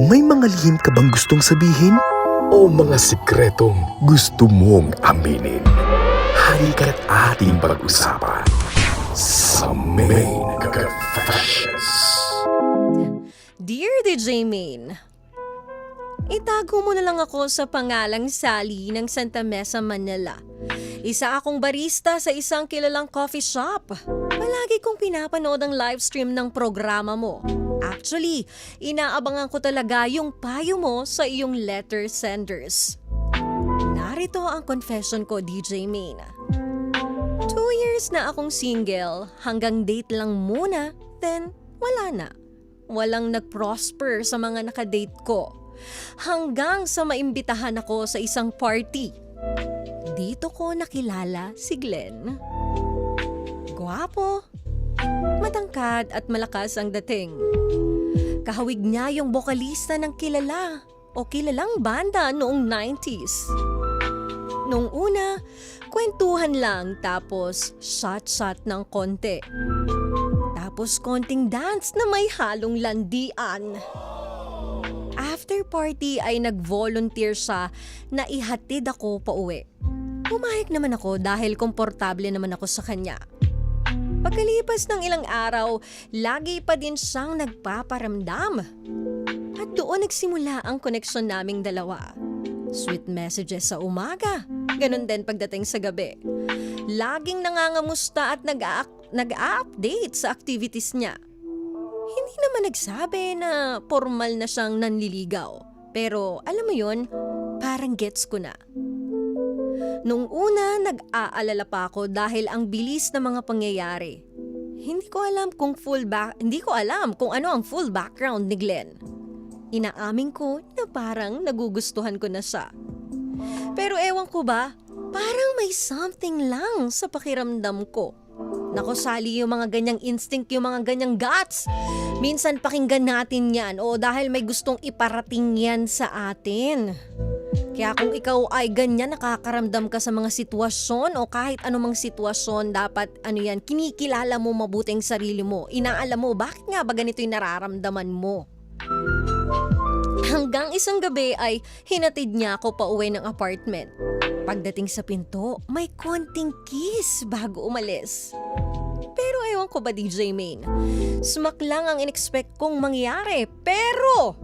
May mga lihim ka bang gustong sabihin? O mga sikretong gusto mong aminin? Halika't ating pag-usapan sa Main Confessions. Dear DJ Main, Itago mo na lang ako sa pangalang Sally ng Santa Mesa, Manila. Isa akong barista sa isang kilalang coffee shop. Palagi kong pinapanood ang live stream ng programa mo. Actually, inaabangan ko talaga yung payo mo sa iyong letter senders. Narito ang confession ko, DJ Main. Two years na akong single, hanggang date lang muna, then wala na. Walang nag-prosper sa mga nakadate ko. Hanggang sa maimbitahan ako sa isang party. Dito ko nakilala si Glenn. Gwapo, matangkad at malakas ang dating. Kahawig niya yung bokalista ng kilala o kilalang banda noong 90s. Nung una, kwentuhan lang tapos shot-shot ng konti. Tapos konting dance na may halong landian. After party ay nag-volunteer siya na ihatid ako pa uwi. Pumayag naman ako dahil komportable naman ako sa kanya. Pagkalipas ng ilang araw, lagi pa din siyang nagpaparamdam. At doon nagsimula ang koneksyon naming dalawa. Sweet messages sa umaga. Ganon din pagdating sa gabi. Laging nangangamusta at nag-a- nag-a-update sa activities niya. Hindi naman nagsabi na formal na siyang nanliligaw. Pero alam mo yon, parang gets ko na. Nung una, nag-aalala pa ako dahil ang bilis ng mga pangyayari. Hindi ko alam kung full back, hindi ko alam kung ano ang full background ni Glenn. Inaamin ko na parang nagugustuhan ko na siya. Pero ewan ko ba, parang may something lang sa pakiramdam ko. Nako, Sally, yung mga ganyang instinct, yung mga ganyang guts. Minsan pakinggan natin yan o dahil may gustong iparating yan sa atin. Kaya kung ikaw ay ganyan, nakakaramdam ka sa mga sitwasyon o kahit anumang sitwasyon, dapat ano yan, kinikilala mo mabuting sarili mo. Inaalam mo, bakit nga ba ganito yung nararamdaman mo? Hanggang isang gabi ay hinatid niya ako pa uwi ng apartment. Pagdating sa pinto, may konting kiss bago umalis. Pero ewan ko ba DJ Main, smack lang ang inexpect kong mangyari. Pero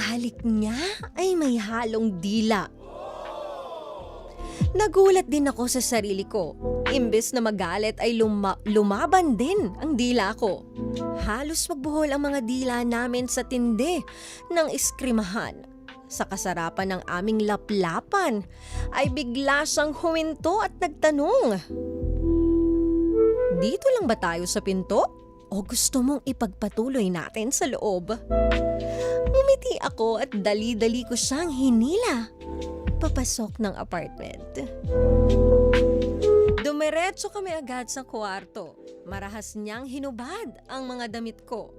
halik niya ay may halong dila. Nagulat din ako sa sarili ko. Imbes na magalit ay luma- lumaban din ang dila ko. Halos magbuhol ang mga dila namin sa tindi ng iskrimahan. Sa kasarapan ng aming laplapan ay bigla siyang huminto at nagtanong. Dito lang ba tayo sa pinto? O gusto mong ipagpatuloy natin sa loob? Ngumiti ako at dali-dali ko siyang hinila. Papasok ng apartment. Dumiretso kami agad sa kwarto. Marahas niyang hinubad ang mga damit ko.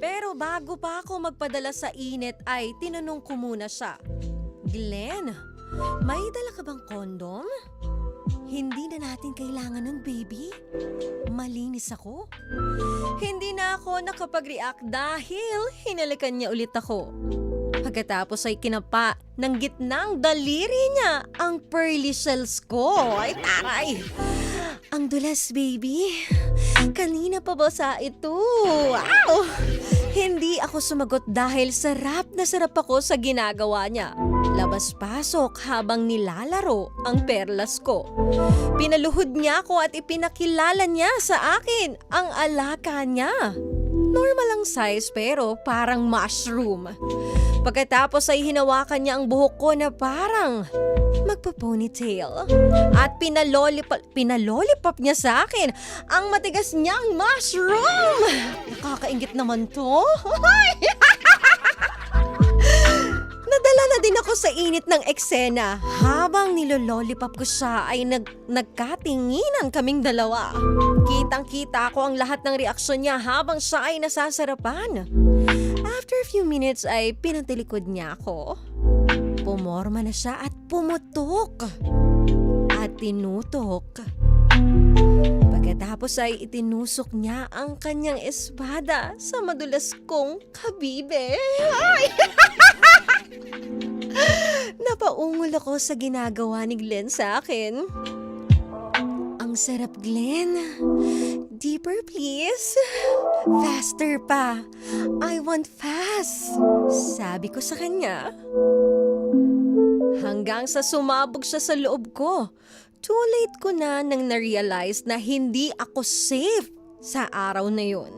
Pero bago pa ako magpadala sa init ay tinanong ko muna siya. Glenn, may dala ka bang kondom? Hindi na natin kailangan ng baby. Malinis ako. Hindi na ako nakapag-react dahil hinalikan niya ulit ako. Pagkatapos ay kinapa ng gitnang daliri niya ang pearly shells ko. Ay, taray! Ang dulas, baby. Kanina pa ba sa ito? Wow! Hindi ako sumagot dahil sarap na sarap ako sa ginagawa niya. Labas-pasok habang nilalaro ang perlas ko. Pinaluhod niya ako at ipinakilala niya sa akin ang alaka niya. Normal ang size pero parang mushroom. Pagkatapos ay hinawakan niya ang buhok ko na parang magpa-ponytail. At pinalolipop, pinalolipop niya sa akin ang matigas niyang mushroom. Nakakaingit naman to. Nadala na din ako sa init ng eksena. Habang nilololipop ko siya ay nag nagkatinginan kaming dalawa. Kitang-kita ko ang lahat ng reaksyon niya habang siya ay nasasarapan. After a few minutes ay pinatilikod niya ako. Pumorma na siya at pumutok. At tinutok. Pagkatapos ay itinusok niya ang kanyang espada sa madulas kong kabibe. Ay! Napaungol ako sa ginagawa ni Glenn sa akin. Ang sarap, Glenn. Deeper, please. Faster pa. I want fast. Sabi ko sa kanya. Hanggang sa sumabog siya sa loob ko. Too late ko na nang na-realize na hindi ako safe sa araw na yun.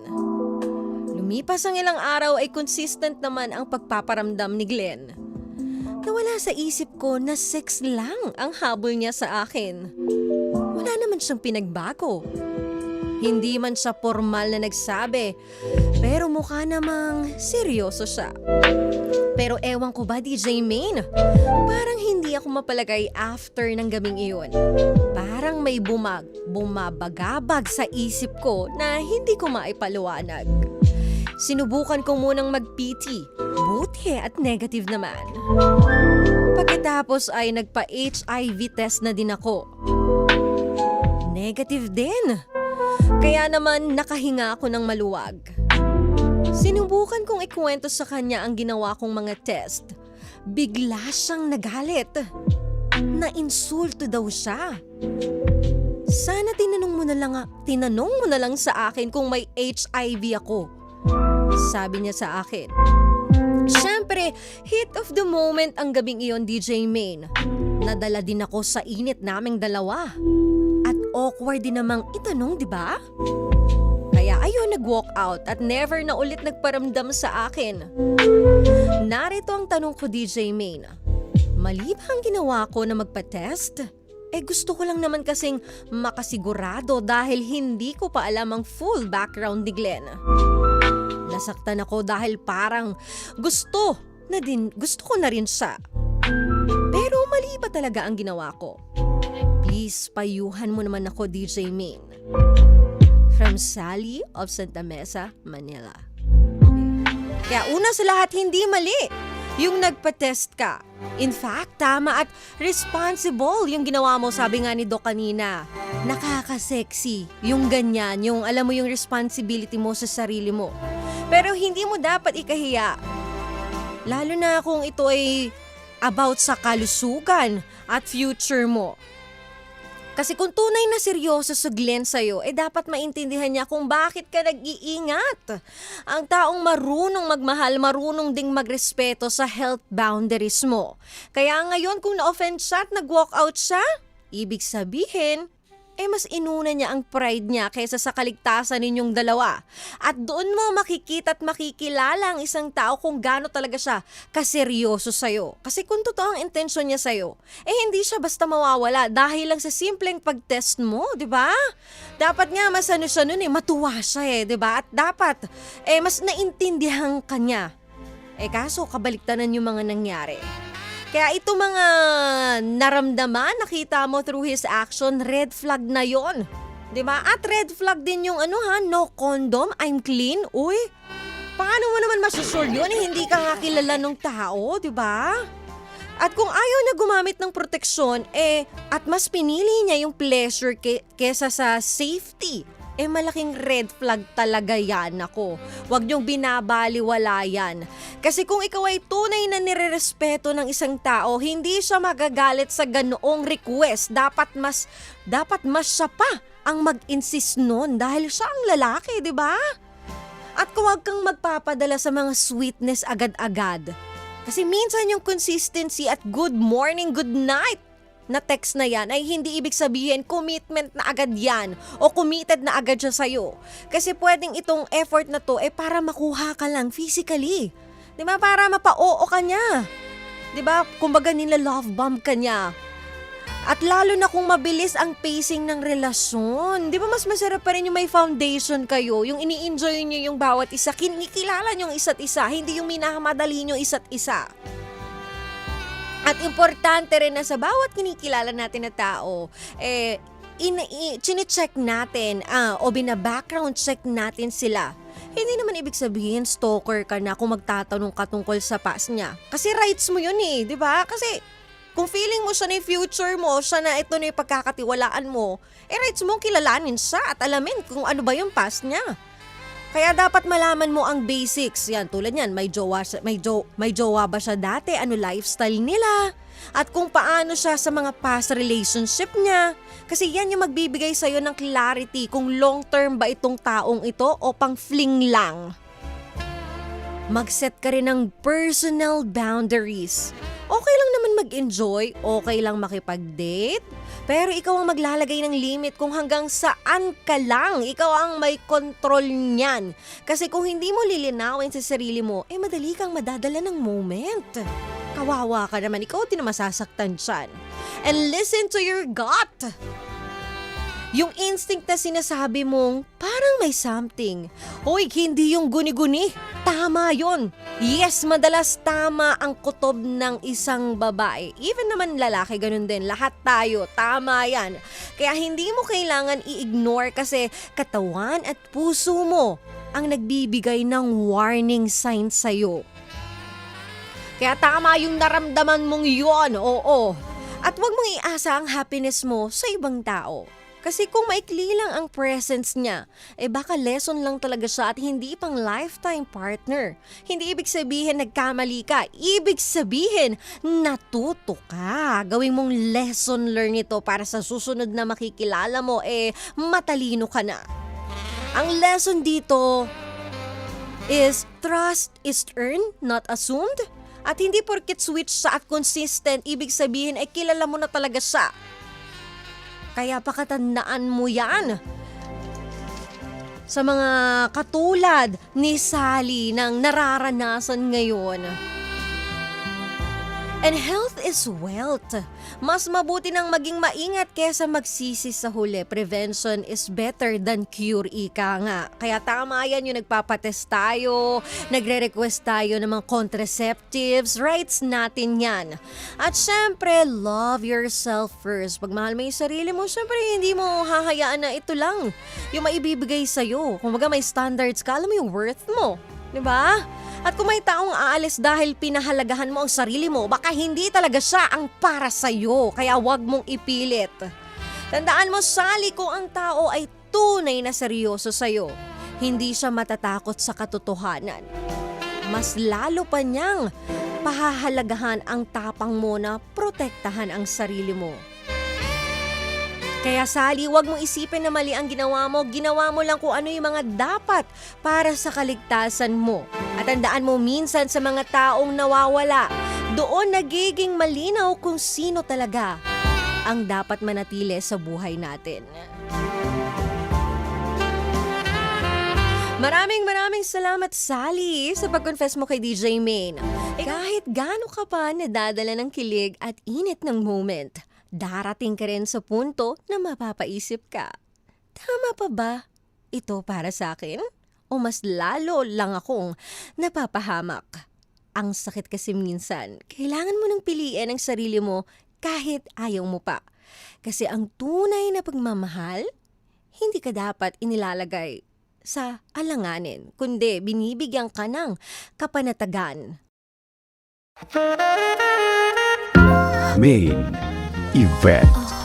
Lumipas ang ilang araw ay consistent naman ang pagpaparamdam ni Glenn. Nawala sa isip ko na sex lang ang habol niya sa akin. Wala naman siyang pinagbago. Hindi man siya formal na nagsabi, pero mukha namang seryoso siya. Pero ewan ko ba, DJ Main? Parang hindi ako mapalagay after ng gabing iyon. Parang may bumag, bumabagabag sa isip ko na hindi ko maipaliwanag. Sinubukan ko munang mag-PT. Buti at negative naman. Pagkatapos ay nagpa-HIV test na din ako. Negative din. Kaya naman nakahinga ako ng maluwag. Sinubukan kong ikwento sa kanya ang ginawa kong mga test. Bigla siyang nagalit. Na-insulto daw siya. Sana tinanong mo na lang, tinanong mo na lang sa akin kung may HIV ako. Sabi niya sa akin. Siyempre, hit of the moment ang gabing iyon, DJ Main. Nadala din ako sa init naming dalawa. At awkward din namang itanong, di ba? Ayun nag-walk out at never na ulit nagparamdam sa akin. Narito ang tanong ko, DJ Main. Mali ba ang ginawa ko na magpa-test? Eh gusto ko lang naman kasing makasigurado dahil hindi ko pa alam ang full background ni Glenn. Nasaktan ako dahil parang gusto na din, gusto ko na rin siya. Pero mali ba talaga ang ginawa ko? Please, payuhan mo naman ako, DJ Main. From Sally of Santa Mesa, Manila. Kaya una sa lahat, hindi mali. Yung nagpa-test ka. In fact, tama at responsible yung ginawa mo, sabi nga ni Doc kanina. Nakaka-sexy. Yung ganyan, yung alam mo yung responsibility mo sa sarili mo. Pero hindi mo dapat ikahiya. Lalo na kung ito ay about sa kalusugan at future mo. Kasi kung tunay na seryoso sa Glenn sa'yo, eh dapat maintindihan niya kung bakit ka nag-iingat. Ang taong marunong magmahal, marunong ding magrespeto sa health boundaries mo. Kaya ngayon kung na-offend siya at nag-walk out siya, ibig sabihin, eh mas inuna niya ang pride niya kaysa sa kaligtasan ninyong dalawa. At doon mo makikita at makikilala ang isang tao kung gaano talaga siya kaseryoso sa'yo. Kasi kung totoo ang intensyon niya sa'yo, eh hindi siya basta mawawala dahil lang sa simpleng pag-test mo, di ba? Dapat nga mas ano siya nun eh, matuwa siya eh, di ba? At dapat, eh mas naintindihan ka niya. Eh kaso kabaliktaran yung mga nangyari. Kaya ito mga naramdaman, nakita mo through his action, red flag na yon. 'Di ba? At red flag din yung ano ha, no condom, I'm clean. Uy, paano mo naman masusure yun? Eh, hindi ka nga kilala ng tao, 'di ba? At kung ayaw na gumamit ng proteksyon, eh, at mas pinili niya yung pleasure ke- kesa sa safety, eh malaking red flag talaga yan ako. Huwag niyong binabaliwala yan. Kasi kung ikaw ay tunay na nirerespeto ng isang tao, hindi siya magagalit sa ganoong request. Dapat mas, dapat mas siya pa ang mag-insist nun dahil siya ang lalaki, di ba? At huwag kang magpapadala sa mga sweetness agad-agad. Kasi minsan yung consistency at good morning, good night na text na yan ay hindi ibig sabihin commitment na agad yan o committed na agad siya sa'yo. Kasi pwedeng itong effort na to eh para makuha ka lang physically. Di ba? Para mapa-oo ka niya. Di ba? Kumbaga nila love bomb ka niya. At lalo na kung mabilis ang pacing ng relasyon. Di ba mas masarap pa rin yung may foundation kayo, yung ini-enjoy nyo yung bawat isa, kinikilala nyo yung isa't isa, hindi yung minamadali nyo isa't isa. At importante rin na sa bawat kinikilala natin na tao, eh, in, i, chine-check natin ah, o bina-background check natin sila. Hindi naman ibig sabihin stalker ka na kung magtatanong ka tungkol sa past niya. Kasi rights mo yun eh, di ba? Kasi Kung feeling mo siya na yung future mo, siya na ito na yung pagkakatiwalaan mo, eh rights mo kilalanin siya at alamin kung ano ba yung past niya. Kaya dapat malaman mo ang basics. Yan, tulad yan, may jowa, may, jo, may jowa ba siya dati? Ano lifestyle nila? At kung paano siya sa mga past relationship niya. Kasi yan yung magbibigay sa'yo ng clarity kung long term ba itong taong ito o pang fling lang. Mag-set ka rin ng personal boundaries. Okay lang naman mag-enjoy, okay lang makipag-date, pero ikaw ang maglalagay ng limit kung hanggang saan ka lang. Ikaw ang may control niyan. Kasi kung hindi mo lilinawin sa sarili mo, eh madali kang madadala ng moment. Kawawa ka naman, ikaw din masasaktan dyan. And listen to your gut. Yung instinct na sinasabi mong parang may something. Hoy, hindi yung guni-guni. Tama yon. Yes, madalas tama ang kutob ng isang babae. Even naman lalaki, ganun din. Lahat tayo, tama yan. Kaya hindi mo kailangan i-ignore kasi katawan at puso mo ang nagbibigay ng warning sign sa'yo. Kaya tama yung naramdaman mong yon, oo. At huwag mong iasa ang happiness mo sa ibang tao. Kasi kung maikli lang ang presence niya, eh baka lesson lang talaga siya at hindi pang lifetime partner. Hindi ibig sabihin nagkamali ka. Ibig sabihin, natuto ka. Gawin mong lesson learn ito para sa susunod na makikilala mo, eh matalino ka na. Ang lesson dito is trust is earned, not assumed. At hindi porkit switch sa at consistent, ibig sabihin ay kilala mo na talaga siya. Kaya pakatandaan mo yan. Sa mga katulad ni Sally nang nararanasan ngayon. And health is wealth. Mas mabuti nang maging maingat kesa magsisi sa huli. Prevention is better than cure, ika nga. Kaya tama yan yung nagpapatest tayo, nagre-request tayo ng mga contraceptives, rights natin yan. At syempre, love yourself first. Pag mahal mo yung sarili mo, syempre hindi mo hahayaan na ito lang yung maibibigay sa'yo. Kung baga may standards ka, alam mo yung worth mo. 'Di ba? At kung may taong aalis dahil pinahalagahan mo ang sarili mo, baka hindi talaga siya ang para sa'yo. Kaya wag mong ipilit. Tandaan mo, Sally, kung ang tao ay tunay na seryoso sa'yo, hindi siya matatakot sa katotohanan. Mas lalo pa niyang pahahalagahan ang tapang mo na protektahan ang sarili mo. Kaya Sally, wag mong isipin na mali ang ginawa mo. Ginawa mo lang kung ano yung mga dapat para sa kaligtasan mo. At tandaan mo minsan sa mga taong nawawala, doon nagiging malinaw kung sino talaga ang dapat manatili sa buhay natin. Maraming maraming salamat Sally sa pag-confess mo kay DJ Main. Kahit gaano ka pa nadadala ng kilig at init ng moment, darating ka rin sa punto na mapapaisip ka. Tama pa ba ito para sa akin? O mas lalo lang akong napapahamak? Ang sakit kasi minsan, kailangan mo nang piliin ang sarili mo kahit ayaw mo pa. Kasi ang tunay na pagmamahal, hindi ka dapat inilalagay sa alanganin, kundi binibigyan ka ng kapanatagan. Main Event.